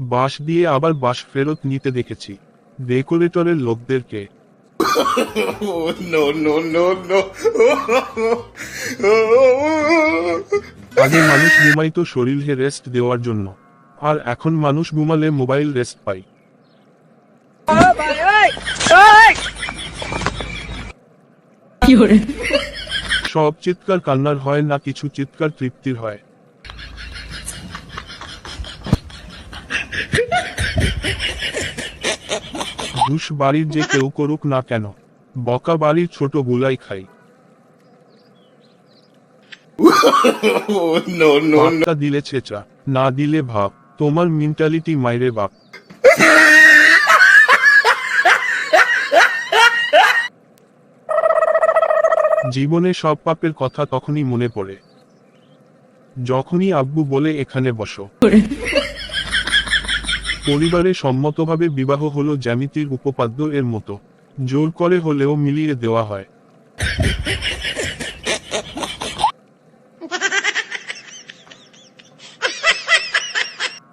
বাস দিয়ে আবার বাঁশ ফেরত নিতে দেখেছি। ডেকোরেটরের লোকদেরকে. আগে মানুষ ঘুমাইতো শরীরকে রেস্ট দেওয়ার জন্য। আর এখন মানুষ ঘুমালে মোবাইল রেস্ট পায়। সব চিৎকার কান্নার হয় না কিছু চিৎকার তৃপ্তির হয়। দুষ বাড়ির যে কেউ করুক না কেন বকা বাড়ির ছোট গুলাই খাই। দিলে ছেচা না দিলে ভাব তোমার মেন্টালিটি মাইরে বাপ। জীবনে সব পাপের কথা তখনই মনে পড়ে। যখনই আব্বু বলে এখানে বসো। পরিবারে সম্মতভাবে বিবাহ হলো জ্যামিতির উপপাদ্য এর মতো। জোর করে হলেও মিলিয়ে দেওয়া হয়।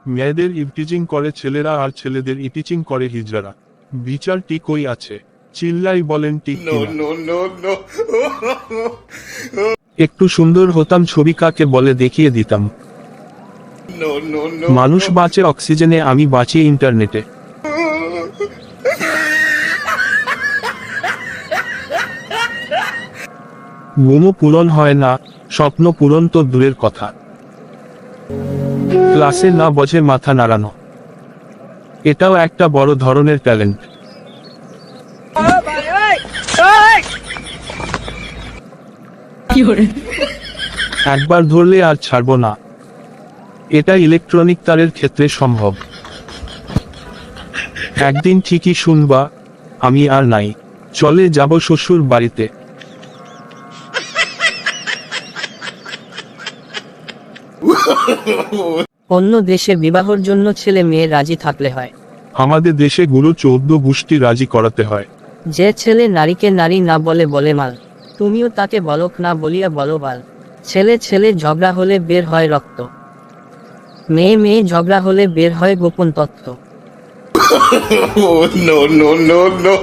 মেয়েদের ইভটিচিং করে ছেলেরা আর ছেলেদের ইটিচিং করে হিজড়ারা। বিচারটি কই আছে? চিল্লাই বলেন no. একটু সুন্দর হতাম ছবি কাকে বলে দেখিয়ে দিতাম. মানুষ বাঁচে অক্সিজেনে আমি বাঁচি ইন্টারনেটে। ঘুমও পূরণ হয় না স্বপ্ন পূরণ তো দূরের কথা। ক্লাসে না বজে মাথা নাড়ানো। এটাও একটা বড় ধরনের ট্যালেন্ট। একবার ধরলে আর ছাড়বো না। এটা ইলেকট্রনিক তারের ক্ষেত্রে সম্ভব। একদিন ঠিকই শুনবা আমি আর নাই। চলে যাব শ্বশুর বাড়িতে। অন্য দেশে বিবাহর জন্য ছেলে মেয়ে রাজি থাকলে হয়। আমাদের দেশে গুরু চৌদ্দ গোষ্ঠী রাজি করাতে হয়। যে ছেলে নারীকে নারী না বলে বলে মাল। তুমিও তাকে বলক না বলিয়া বলো বাল। ছেলে ছেলে ঝগড়া হলে বের হয় রক্ত। মেয়ে মেয়ে ঝগড়া হলে বের হয় গোপন Oh, no, no, no, no.